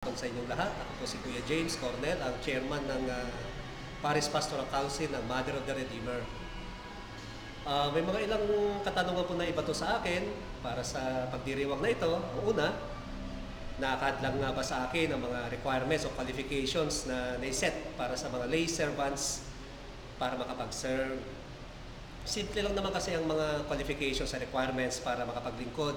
Sa inyong lahat. Ako po si Kuya James Cornell, ang chairman ng ah, Paris Pastoral Council ng Mother of the Redeemer. Ah, may mga ilang katanungan po na iba to sa akin para sa pagdiriwang na ito. Ang una, nakakadlang nga ba sa akin ang mga requirements o qualifications na naiset para sa mga lay servants para makapag-serve. Simple lang naman kasi ang mga qualifications sa requirements para makapaglingkod,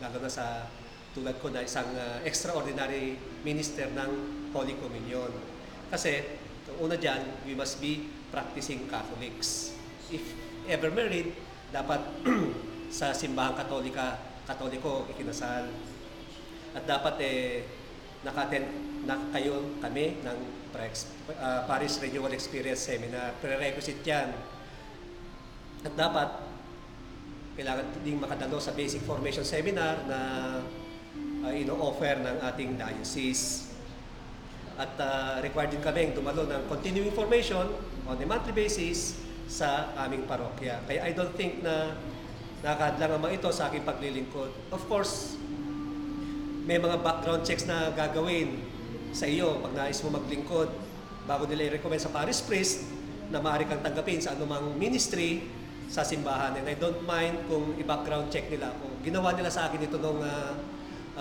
lalo na sa tulad ko na isang uh, extraordinary minister ng Holy Communion. Kasi, una dyan, we must be practicing Catholics. If ever married, dapat sa simbahang katolika, katoliko ikinasal. At dapat eh, naka-attend na kayo kami ng uh, Paris Renewal Experience Seminar. Prerequisite yan. At dapat, kailangan ding makadalo sa basic formation seminar na uh, ino-offer ng ating diocese. At uh, required din kami dumalo ng continuing formation on a monthly basis sa aming parokya. Kaya I don't think na nakadlang ang ito sa aking paglilingkod. Of course, may mga background checks na gagawin sa iyo pag nais mo maglingkod bago nila i-recommend sa parish priest na maaari kang tanggapin sa anumang ministry sa simbahan. And I don't mind kung i-background check nila ako. Ginawa nila sa akin ito nung uh,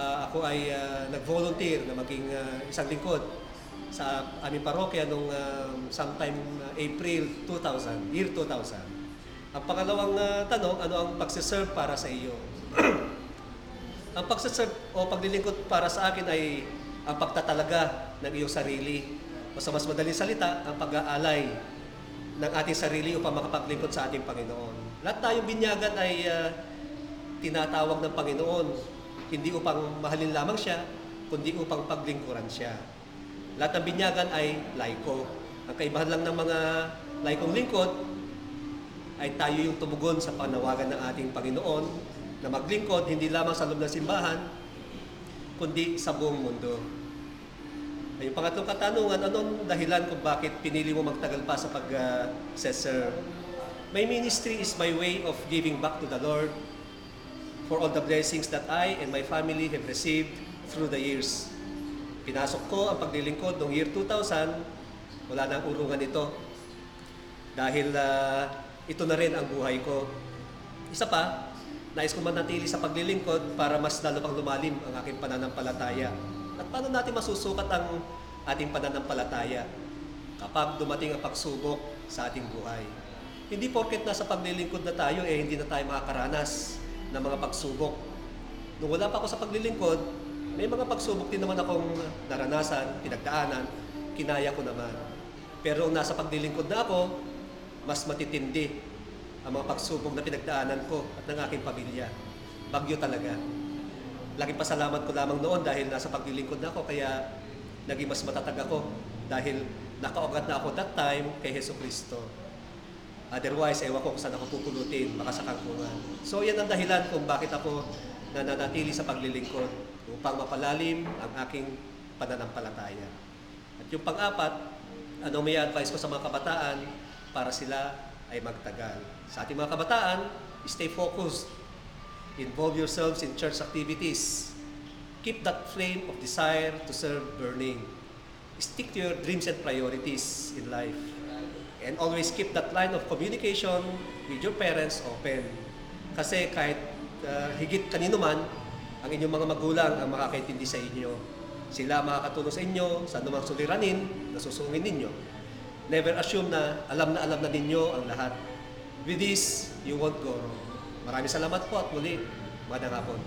uh, ako ay uh, nag-volunteer na maging uh, isang lingkod sa aming parokya nung uh, sometime uh, April 2000, year 2000. Ang pangalawang uh, tanong, ano ang pagsiserve para sa iyo? ang pagsiserve o paglilingkod para sa akin ay ang pagtatalaga ng iyong sarili. O sa mas madaling salita, ang pag-aalay ng ating sarili upang makapaglingkod sa ating Panginoon. Lahat tayong binyagan ay uh, tinatawag ng Panginoon, hindi upang mahalin lamang siya, kundi upang paglingkuran siya. Lahat ng binyagan ay laiko. Ang kaibahan lang ng mga laikong lingkod ay tayo yung tumugon sa panawagan ng ating Panginoon na maglingkod hindi lamang sa loob ng simbahan, kundi sa buong mundo. Ay, yung pangatlong katanungan, anong dahilan kung bakit pinili mo magtagal pa sa pag-serve? my ministry is my way of giving back to the Lord for all the blessings that I and my family have received through the years. Pinasok ko ang paglilingkod noong year 2000, wala nang urungan ito. Dahil uh, ito na rin ang buhay ko. Isa pa, nais ko manatili sa paglilingkod para mas lalo pang lumalim ang aking pananampalataya. At paano natin masusukat ang ating pananampalataya kapag dumating ang pagsubok sa ating buhay? Hindi porket nasa paglilingkod na tayo, eh hindi na tayo makakaranas ng mga pagsubok. Nung wala pa ako sa paglilingkod, may mga pagsubok din naman akong naranasan, pinagdaanan, kinaya ko naman. Pero nasa paglilingkod na ako, mas matitindi ang mga pagsubok na pinagdaanan ko at ng aking pamilya. Bagyo talaga. Laging pasalamat ko lamang noon dahil nasa paglilingkod na ako kaya naging mas matatag ako dahil nakaugat na ako that time kay Heso Kristo. Otherwise, ewan ko kung saan ako pupulutin, baka sa kangkungan. So, yan ang dahilan kung bakit ako nananatili sa paglilingkod upang mapalalim ang aking pananampalataya. At yung pang-apat, ano may advice ko sa mga kabataan para sila ay magtagal. Sa ating mga kabataan, stay focused. Involve yourselves in church activities. Keep that flame of desire to serve burning. Stick to your dreams and priorities in life. And always keep that line of communication with your parents open. Kasi kahit uh, higit kanino man, ang inyong mga magulang ang makakaintindi sa inyo. Sila makakatulong sa inyo sa anumang suliranin na susungin ninyo. Never assume na alam na alam na ninyo ang lahat. With this, you won't go wrong. Maraming salamat po at muli, magandang hapon.